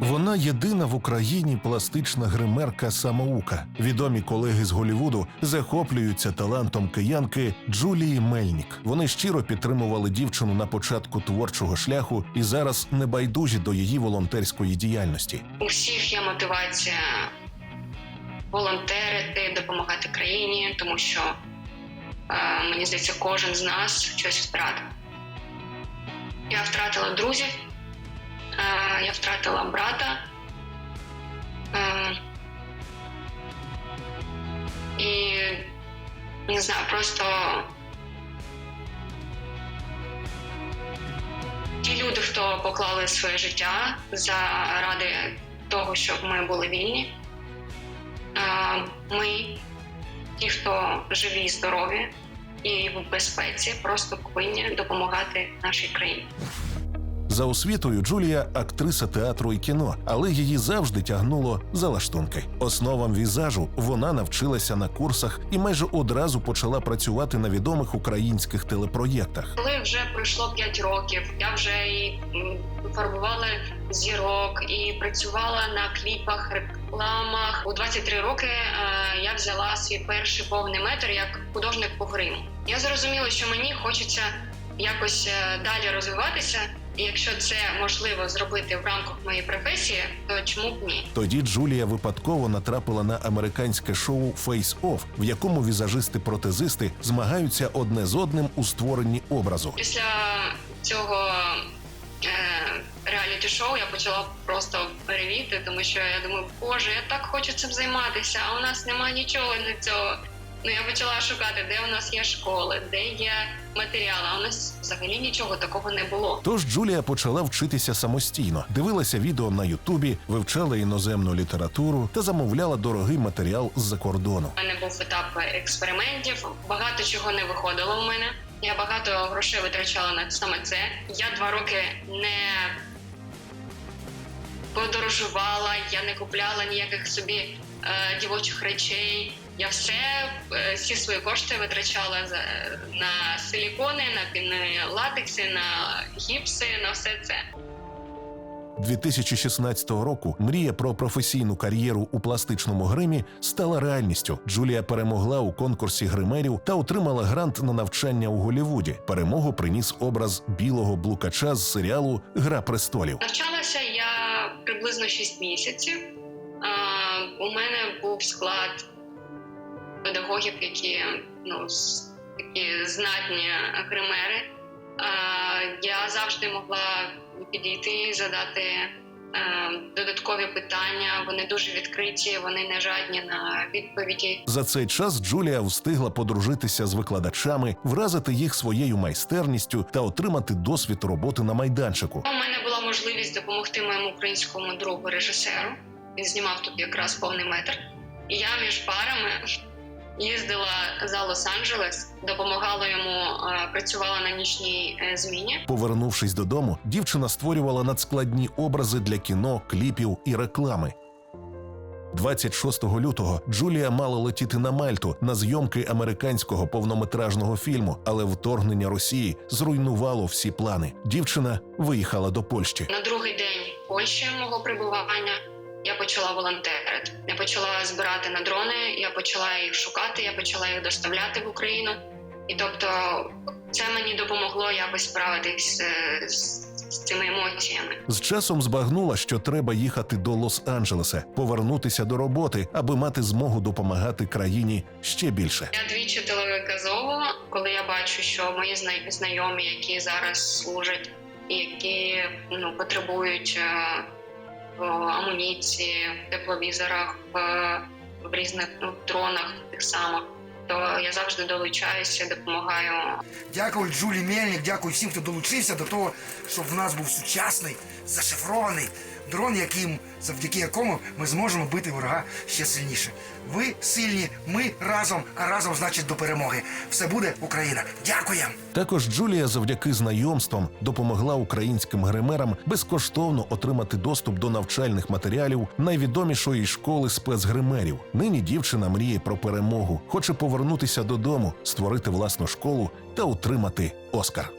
Вона єдина в Україні пластична гримерка самоука. Відомі колеги з Голівуду захоплюються талантом киянки Джулії Мельнік. Вони щиро підтримували дівчину на початку творчого шляху і зараз небайдужі до її волонтерської діяльності. У всіх є мотивація волонтерити, допомагати країні, тому що е, мені здається, кожен з нас щось втратив. Я втратила друзів, я втратила брата. Е, і не знаю, просто ті люди, хто поклали своє життя заради того, щоб ми були вільні. Е, Ми, ті, хто живі, здорові і в безпеці, просто повинні допомагати нашій країні. За освітою Джулія актриса театру і кіно, але її завжди тягнуло за лаштунки. Основам візажу вона навчилася на курсах і майже одразу почала працювати на відомих українських телепроєктах. Коли вже пройшло 5 років, я вже і фарбувала зірок і працювала на кліпах, рекламах. У 23 роки е, я взяла свій перший повний метр як художник по гриму. Я зрозуміла, що мені хочеться якось е, далі розвиватися. І якщо це можливо зробити в рамках моєї професії, то чому б ні? Тоді Джулія випадково натрапила на американське шоу Face Off, в якому візажисти-протезисти змагаються одне з одним у створенні образу. Після цього е, реаліті шоу я почала просто перевіти, тому що я думаю, боже, я так хочу цим займатися, а у нас немає нічого для цього. Ну я почала шукати, де у нас є школи, де є матеріали. А у нас взагалі нічого такого не було. Тож Джулія почала вчитися самостійно, дивилася відео на Ютубі, вивчала іноземну літературу та замовляла дорогий матеріал з-за кордону. У мене був етап експериментів. Багато чого не виходило у мене. Я багато грошей витрачала на саме це. Я два роки не подорожувала, я не купляла ніяких собі е, дівочих речей. Я все е, всі свої кошти витрачала на силікони, на піни латекси, на гіпси, на все це. 2016 року мрія про професійну кар'єру у пластичному гримі стала реальністю. Джулія перемогла у конкурсі гримерів та отримала грант на навчання у Голівуді. Перемогу приніс образ білого блукача з серіалу Гра престолів. Навчалася я приблизно 6 місяців. А, у мене був склад педагогів, які ну, такі знатні гримери. Я завжди могла підійти, задати е, додаткові питання. Вони дуже відкриті, вони не жадні на відповіді. За цей час Джулія встигла подружитися з викладачами, вразити їх своєю майстерністю та отримати досвід роботи на майданчику. У мене була можливість допомогти моєму українському другу режисеру. Він знімав тут якраз повний метр. І я між парами їздила за Лос-Анджелес, допомагала йому, е, працювала на нічній е, зміні. Повернувшись додому, дівчина створювала надскладні образи для кіно, кліпів і реклами. 26 лютого Джулія мала летіти на Мальту на зйомки американського повнометражного фільму, але вторгнення Росії зруйнувало всі плани. Дівчина виїхала до Польщі. На другий день Польщі мого прибування я почала волонтерити. Я почала збирати на дрони, я почала їх шукати, я почала їх доставляти в Україну. І тобто це мені допомогло якось справитись е, з, з цими емоціями. З часом збагнула, що треба їхати до Лос-Анджелеса, повернутися до роботи, аби мати змогу допомагати країні ще більше. Я двічі телевиказово, коли я бачу, що мої знайомі, які зараз служать, які ну, потребують е, в амуніції, в тепловізорах, в, в різних ну, дронах тих самих, то я завжди долучаюся, допомагаю. Дякую Джулі Мельник, дякую всім, хто долучився до того, щоб в нас був сучасний, зашифрований дрон, яким, завдяки якому ми зможемо бити ворога ще сильніше. Ви сильні, ми разом, а разом значить до перемоги. Все буде Україна. Дякуємо! Також Джулія завдяки знайомствам допомогла українським гримерам безкоштовно отримати доступ до навчальних матеріалів найвідомішої школи спецгримерів. Нині дівчина мріє про перемогу, хоче повернутися додому, створити власну школу та отримати Оскар.